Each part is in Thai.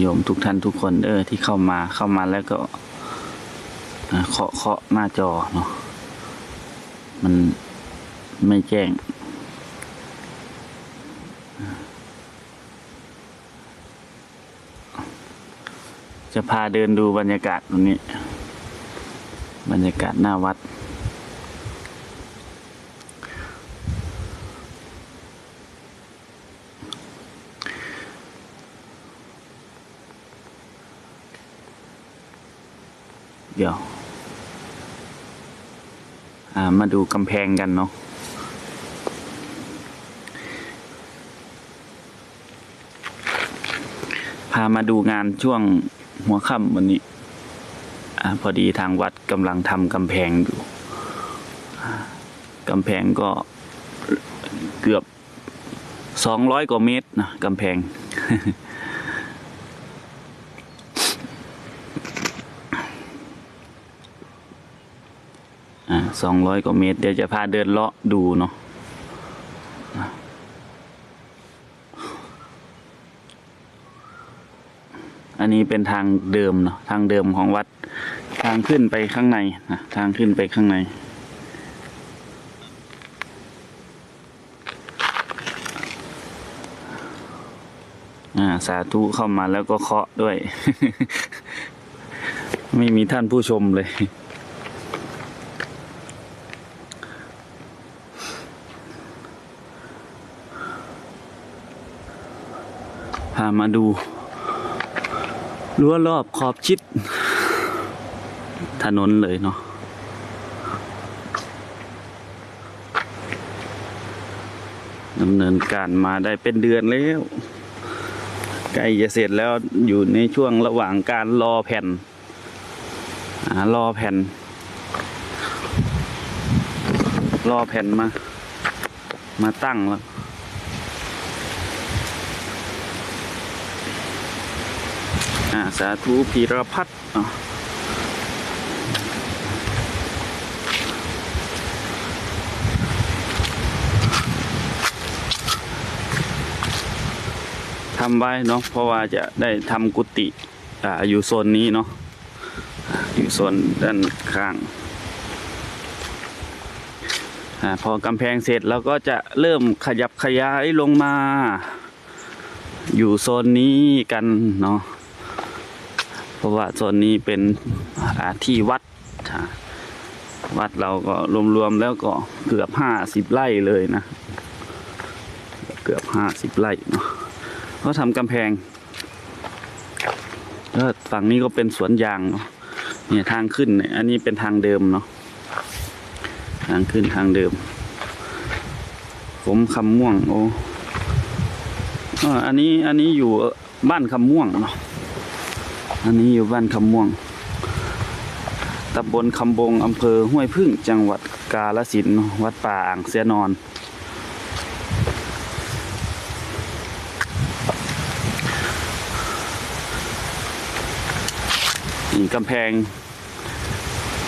โยมทุกท่านทุกคนเออที่เข้ามาเข้ามาแล้วก็เคาะเคาะหน้าจอเนาะมันไม่แจ้ง จะพาเดินดูบรรยากาศตรงนี้ บรรยากาศหน้าวัด เดี๋ยว อ่า มาดูกำแพงกันเนาะพามาดูงานช่วงหัวค่ำวันนี้อพอดีทางวัดกำลังทำกำแพงอยู่กำแพงก็เกือบสองร้อยกว่าเมตรนะกำแพง สองร้อยกว่าเมตร เดี๋ยวจะพาเดินเลาะดูเนาะอันนี้เป็นทางเดิมเนาะทางเดิมของวัดทางขึ้นไปข้างในนะทางขึ้นไปข้างใน อ่า สาธุเข้ามาแล้วก็เคาะด้วย ไม่มีท่านผู้ชมเลย มาดูรั้วรอบขอบชิด ถนนเลยเนาะดำเนินการมาได้เป็นเดือนแล้วใกล้จะเสร็จแล้วอยู่ในช่วงระหว่างการรอแผ่นอ่ารอแผ่น รอแผ่นมา มาตั้งแล้วาสาธุพีรพัฒน์ทำไว้เนาะเพราะว่าจะได้ทำกุฏิอ่าอยู่โซนนี้เนาะอยู่โซนด้านข้างอาพอกำแพงเสร็จเราก็จะเริ่มขยับขยายลงมา อยู่โซนนี้กันเนาะ เพราะว่าโซนนี้เป็นที่วัด วัดเราก็รวมๆแล้วก็เกือบห้าสิบไร่เลยนะ เกือบห้าสิบไร่เนาะเขาทำกำแพงแล้วฝั่งนี้ก็เป็นสวนยางเนาะเนี่ยทางขึ้นเนี่ยอันนี้เป็นทางเดิมเนาะทางขึ้นทางเดิม ผมคำม่วงโอ้อันนี้อันนี้อยู่บ้านคำม่วงเนาะ อันนี้อยู่บ้านคำม่วงตำบลคำบงอำเภอห้วยพึ่งจังหวัดกาฬสินวัดป่าอ่างเสียนอน นี่กำแพง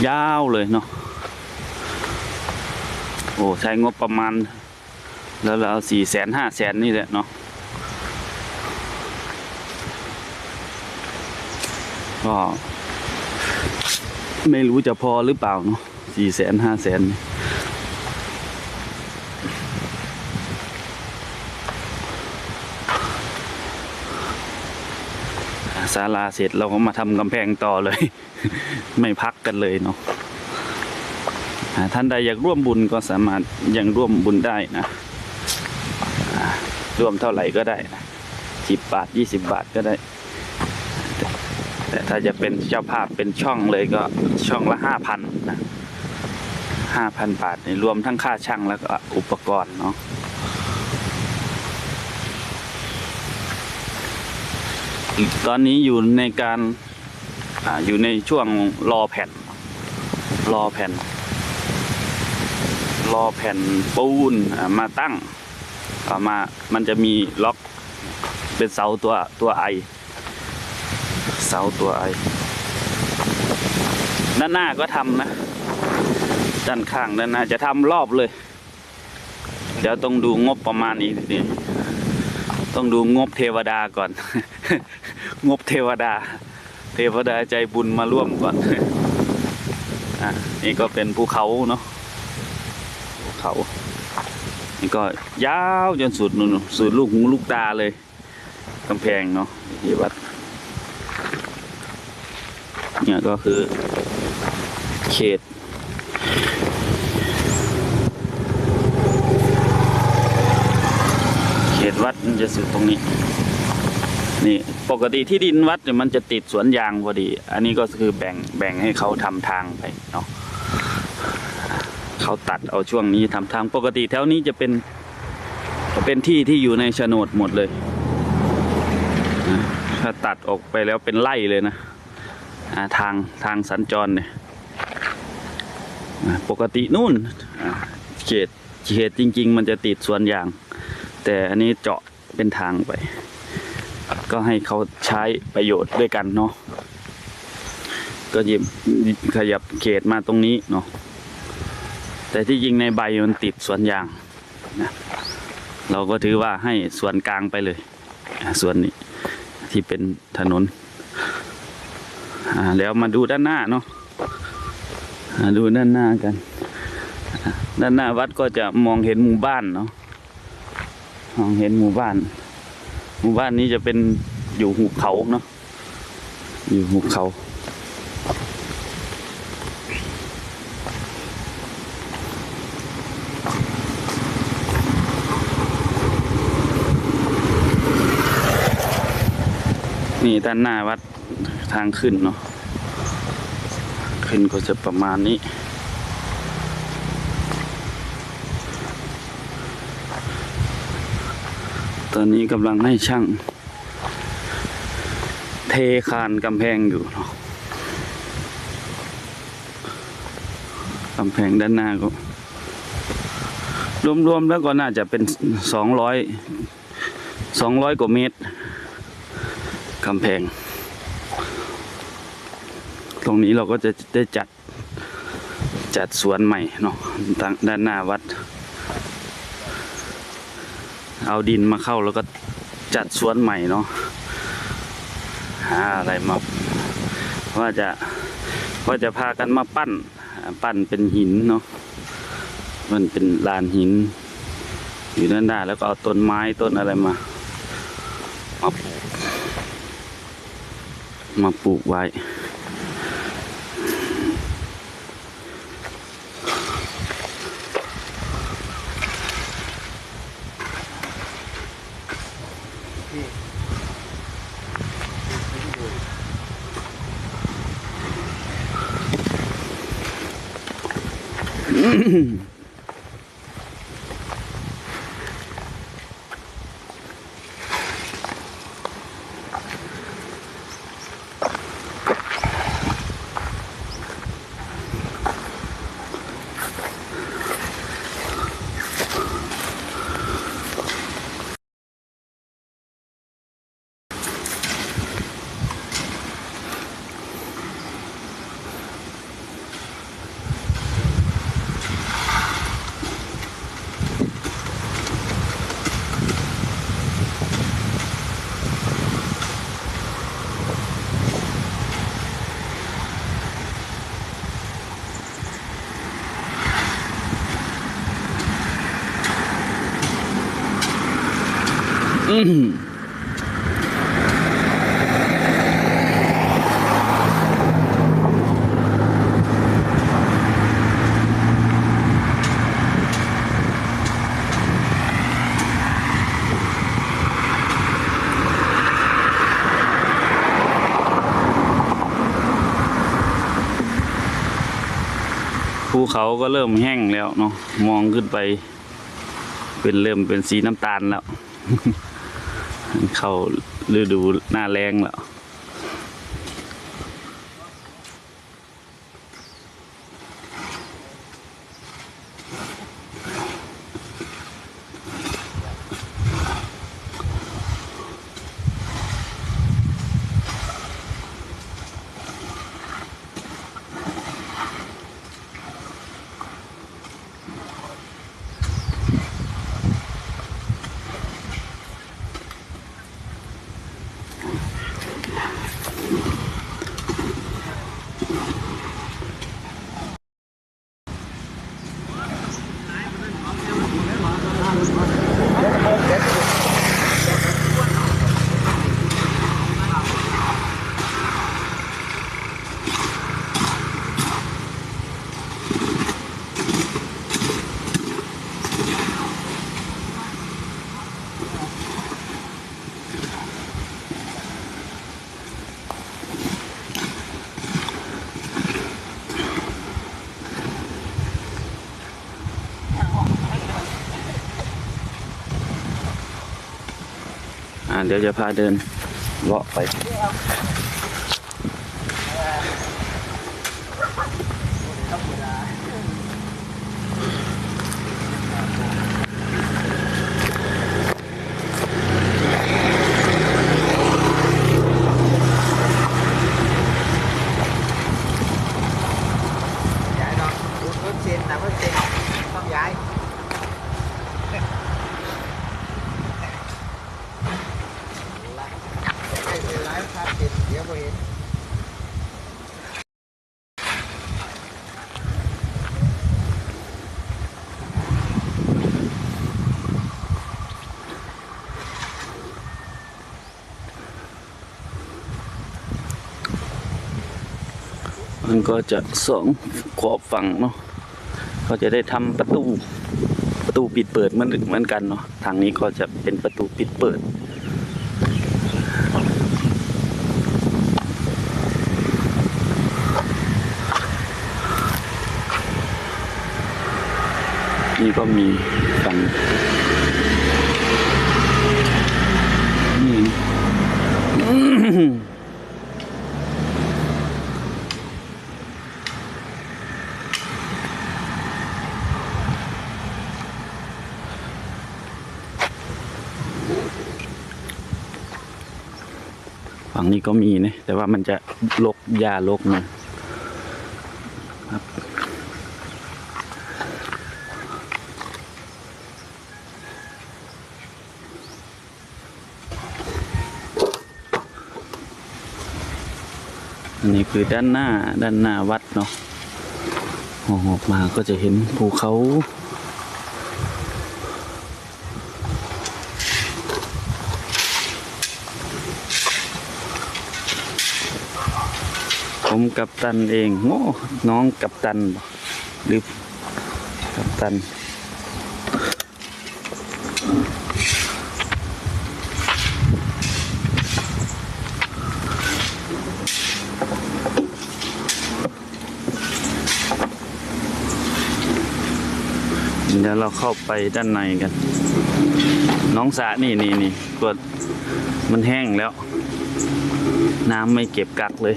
ยาวเลยเนาะโอ้ใช้งบประมาณ แล้วเราสี่แสนห้าแสนนี่แหละเนาะ ก็ไม่รู้จะพอหรือเปล่าเนาะสี่แสนห้าแสนศาลาเสร็จเราก็มาทำกำแพงต่อเลย ไม่พักกันเลยเนาะท่านใดอยากร่วมบุญก็สามารถยังร่วมบุญได้นะร่วมเท่าไหร่ก็ได้นะสิบบาทยี่สิบบาทก็ได้ แต่ถ้าจะเป็นเจ้าภาพเป็นช่องเลยก็ช่องละห้าพันนะห้าพันบาทนี่รวมทั้งค่าช่างแล้วก็อุปกรณ์เนาะตอนนี้อยู่ในการออยู่ในช่วงรอแผ่น รอแผ่น รอแผ่นปูนมาตั้งต่อมามันจะมีล็อกเป็นเสาตัวตัวไอ เสาตัวไอ ด้านหน้าก็ทำนะ ด้านข้างด้านหน้าจะทำรอบเลย เดี๋ยวต้องดูงบประมาณอีกทีต้องต้องดูงบเทวดาก่อน งบเทวดา เทวดาใจบุญมาร่วมก่อนอะนี่ก็เป็นภูเขาเนาะภูเขา นี่ก็ยาวจนสุดนู่นสุดลูกหูลูกตาเลยกำแพงเนาะที่วัด เนี่ยก็คือ เขต เขตวัดมันจะสุดตรงนี้ นี่ปกติที่ดินวัดเนี่ยมันจะติดสวนยางพอดี อันนี้ก็คือแบ่งแบ่งให้เขาทำทางไปเนาะเขาตัดเอาช่วงนี้ทำทางปกติแถวนี้จะเป็นเป็นที่ที่อยู่ในโฉนดหมดเลยถ้าตัดออกไปแล้วเป็นไร่เลยนะ ทางทางสัญจรเนี่ยปกตินู่นเขตเขตจริง ๆ มันจะติดสวนยาง แต่อันนี้เจาะเป็นทางไป ก็ให้เขาใช้ประโยชน์ด้วยกันเนาะก็หยิบขยับเขตมาตรงนี้เนาะแต่ที่จริงในใบมันติดสวนยางนะเราก็ถือว่าให้ส่วนกลางไปเลย ส่วนนี้ที่เป็นถนน อ่าแล้วมาดูด้านหน้าเนาะอ่าดูด้านหน้ากัน ด้านหน้าวัดก็จะมองเห็นหมู่บ้านเนาะมองเห็นหมู่บ้าน หมู่บ้านนี้จะเป็นอยู่หุบเขาเนาะอยู่หุบเขานี่ด้านหน้าวัด ทางขึ้นเนาะขึ้นก็จะประมาณนี้ ตอนนี้กำลังให้ช่าง เทคานกำแพงอยู่เนาะกำแพงด้านหน้าก็ รวมๆแล้วก็น่าจะเป็นสองร้อยสองร้อยกว่าเมตรกำแพง ตรงนี้เราก็จะได้จัดจัดสวนใหม่เนาะทางด้านหน้าวัด เอาดินมาเข้าแล้วก็จัดสวนใหม่เนาะหาอะไรมาว่าจะว่าจะพากันมาปั้น ปั้นเป็นหินเนาะมันเป็นลานหิน อยู่ด้านหน้าแล้วก็เอาต้นไม้ต้นอะไรมามาปลูกมาปลูกไว้ mm ภูเขาก็เริ่มแห้งแล้วเนาะมองขึ้นไป เป็นเริ่มเป็นสีน้ำตาลแล้ว เข้าฤดูหน้าแรงแล้ว เดี๋ยวจะพาเดินเลาะไปย้ายเนาะรถรถเซ็นนะรถเซ็นต้องย้ายไม่เป็นไรครับเซ็นเดี๋ยวพอเห็น มันก็จะสองขอบฝั่งเนาะก็จะได้ทำประตูประตูปิดเปิดเหมือนเหมือนกันเนาะทางนี้ก็จะเป็นประตูปิดเปิดนี่ก็มีฝั่งนี่ ฝั่งนี้ก็มีนะแต่ว่ามันจะลกหญ้าลกนะอันนี้คือด้านหน้าด้านหน้าวัดเนาะมองออกมาก็จะเห็นภูเขา กับตันเองโง่น้องกับตันหรือกับตัน เดี๋ยวเราเข้าไปด้านในกัน น้องสะนี่นี่นี่กดมันแห้งแล้ว น้ำไม่เก็บกักเลย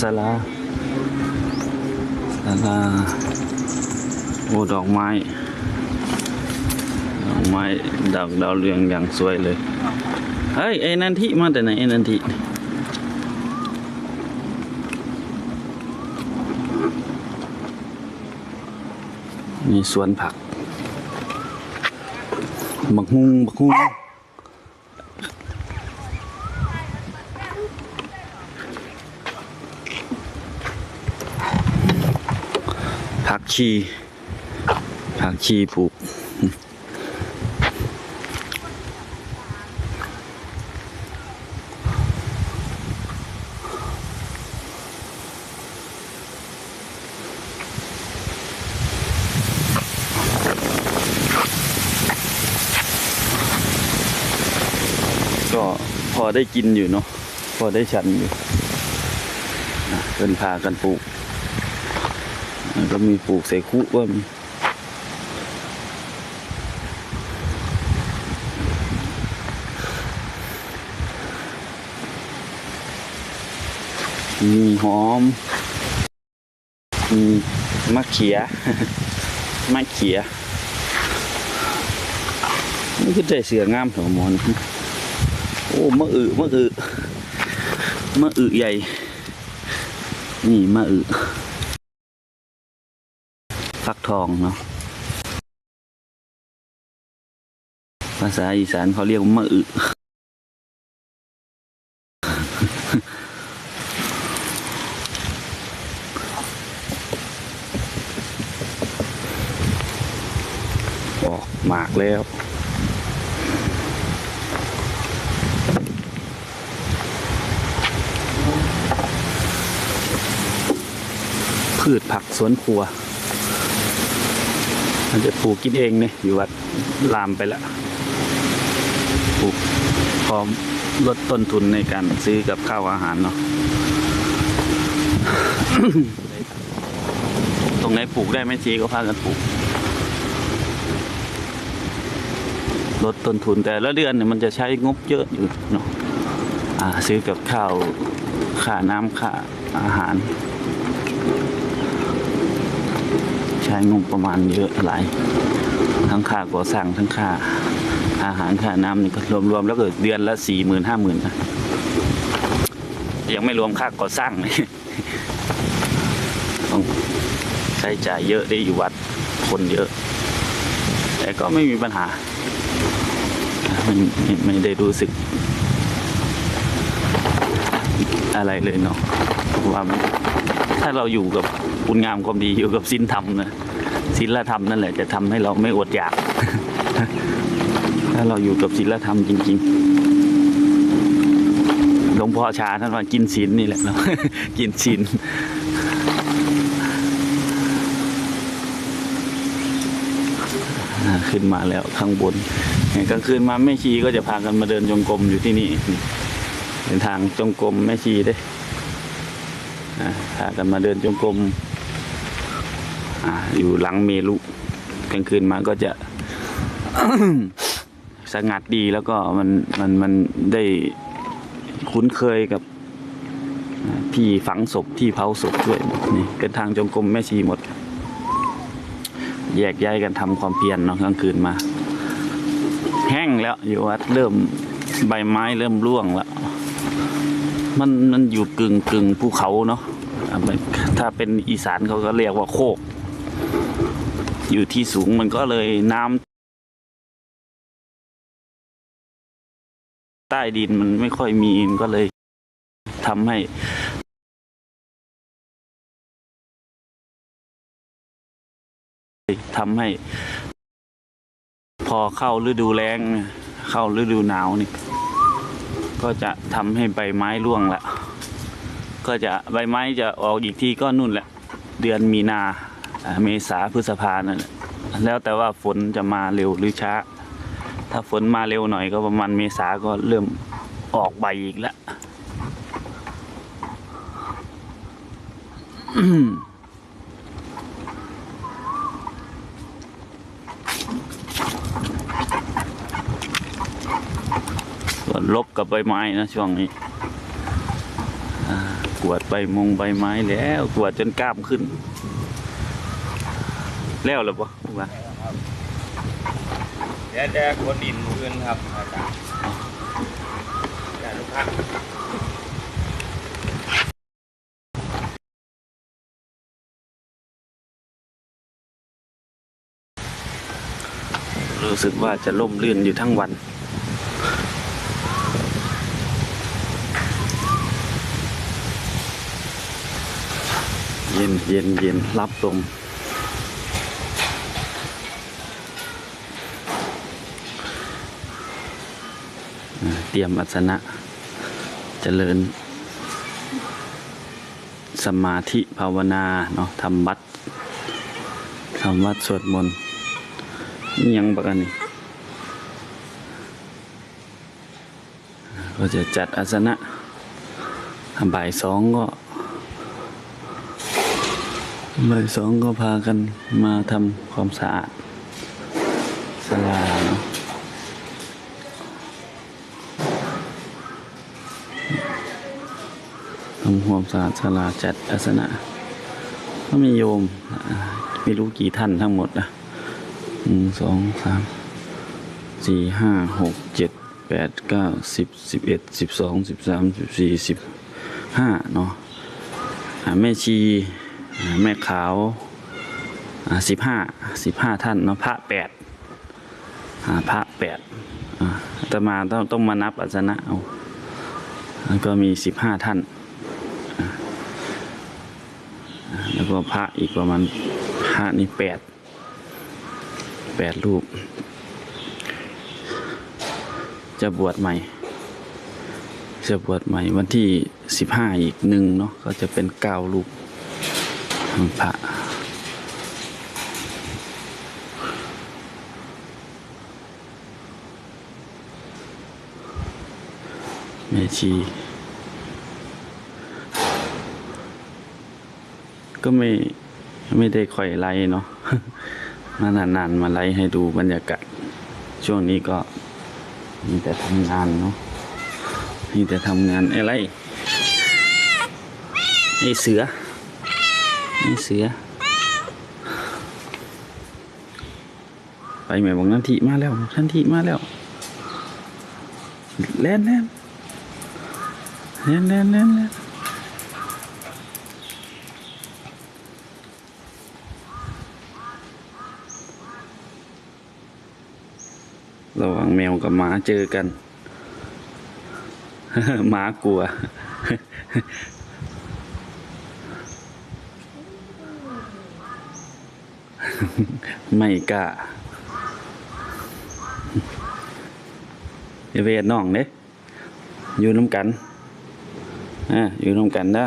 ศาลาศาลาโอ้ดอกไม้ ดอกไม้ดอกดาวเรืองอย่างสวยเลย เฮ้ยไอ้นันทิมาแต่ไหนไอ้นันทิมีสวนผัก บักฮุงบักฮุง ชีผักชีปลูกก็พอได้กินอยู่เนาะพอได้ฉันอยู่เดินพากันปลูก เรามีปลูกใส่คุก็มีมีหอม มีมะเขียมะเขียนี่คือใจเสืองามของมอนโอ้มะอึมะอึมะอึใหญ่ นี่มะอึ ฟักทองเนาะภาษาอีสานเขาเรียกว่ามะอึออกหมากแล้วพืชผักสวนครัว มันจะปลูกกินเองเนี่ยอยู่วัดลามไปล้วปลูกพร้อมลดต้นทุนในการซื้อกับข้าวอาหารเนาะตรงไหนปลูกได้ไม่ชีก็พากันปลูกลดต้นทุนแต่ละเดือนเนี่ยมันจะใช้งบเยอะอยู่เนาะซื้อกับข้าวค่าน้ำค่าอาหาร ใช้งบประมาณเยอะหลาย ทั้งค่าก่อสร้างทั้งค่าอาหารค่าน้ำนี่ก็รวมๆแล้วก็เดือนละสี่หมื่นห้าหมื่นนะยังไม่รวมค่าก่อสร้างเลยต้องใช้จ่ายเยอะได้อยู่วัดคนเยอะ แต่ก็ไม่มีปัญหาไม่ไม่ไม่ได้รู้สึก อะไรเลยเนาะเพราะว่ามัน ถ้าเราอยู่กับคุณงามความดีอยู่กับศีลธรรมนะศีลธรรมนั่นแหละจะทำให้เราไม่อดอยาก ถ้าเราอยู่กับศีลธรรมจริง ๆ หลวงพ่อชาท่านว่ากินศีลนี่แหละเนาะกินศีลขึ้นมาแล้วข้างบนกลางคืนมาแม่ชีก็จะพากันมาเดินจงกรมอยู่ที่นี่เป็นทางจงกรมแม่ชีเด้ พากันมาเดินจงกรมออยู่หลังเมลุกลางคืนมาก็จะ สงัดดีแล้วก็มันมันมันได้คุ้นเคยกับที่ฝังศพที่เผาศพด้วยนี่เป็นทางจงกรมแม่ชีหมด แยกย้ายกันทำความเพียรเนาะกลางคืนมา แห้งแล้วอยู่วัดเริ่มใบไม้เริ่มร่วงแล้ว มันมันอยู่กึ่งกึ่งภูเขาเนาะถ้าเป็นอีสานเขาก็เรียกว่าโคก อยู่ที่สูงมันก็เลยน้ำใต้ดินมันไม่ค่อยมีมันก็เลยทำให้ทำให้ พอเข้าฤดูแล้งเข้าฤดูหนาวนี่ ก็จะทำให้ใบไม้ร่วงละก็จะใบไม้จะออกอีกทีก็นู่นแหละ เดือนมีนาเมษาพฤษภานั่นแล้วแต่ว่าฝนจะมาเร็วหรือช้า ถ้าฝนมาเร็วหน่อยก็ประมาณเมษาก็เริ่มออกใบอีกแล้ว ส่วน ลบกับใบไม้นะช่วงนี้อ่ากวาดใบมงใบไม้แล้วกวาดจนกล้ามขึ้น แล้วหรือเปล่าว่าเดี๋ยวจะคนดินพื้นครับอาจารย์อาจารย์ทุกท่านรู้สึกว่าจะล่มลื่นอยู่ทั้งวัน ย็นเย็นเย็นรับลมเตรียมอัสนะเจริญ สมาธิภาวนาเนาะทำวัดทำวัดสวดมนต์นี่ยังบักอันนี้ก็จะจัดอาสนะบ่ายสองก็ บ่ายสองก็พากันมาทำความสะอาดศาลาเนาะทำความสะอาดศาลาจัดอาสนะก็มีโยมไม่รู้กี่ท่านทั้งหมดนะหนึ่งสองสามสี่ห้าหกเจ็ดแปดเก้าสิบสิบเอ็ดสิบสองสิบสามสิบสี่สิบห้าเนาะอ่าแม่ชี แม่ขาวสิบห้าสิบห้าท่านเนาะพระแปดพระแปดอ่าตมาต้องต้องมานับอาสนะเอาแล้วก็มีสิบห้าท่าน แล้วก็พระอีกประมาณพระนี่แปดแปดรูป จะบวชใหม่ จะบวชใหม่วันที่สิบห้าอีกหนึ่งเนาะก็จะเป็นเก้ารูป พระแม่ชีก็ไม่ไม่ได้ค่อยไลฟ์เนาะมานานๆมาไลฟ์ให้ดูบรรยากาศช่วงนี้ก็มีแต่ทำงานเนาะมีแต่ทำงานอะไรไอเสือ เสือ ไปแม่บอกนันทีมาแล้วนันทีมาแล้วแล่นแล่นแล่นแล่นแล่นแล่นระหว่างแมวกับหมาเจอกัน หมากลัว ไม่กล้าเวทน้องเนี่ยอยู่น้ำกันอ่าอยู่น้ำกันนะ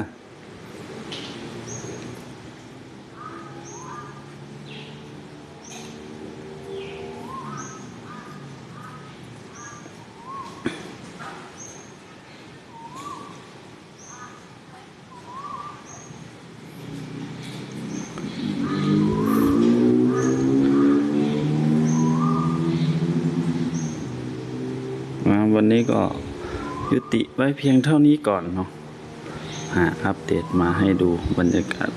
นี้ก็ยุติไว้เพียงเท่านี้ก่อนเนาะอ่าอัปเดตมาให้ดูบรรยากาศ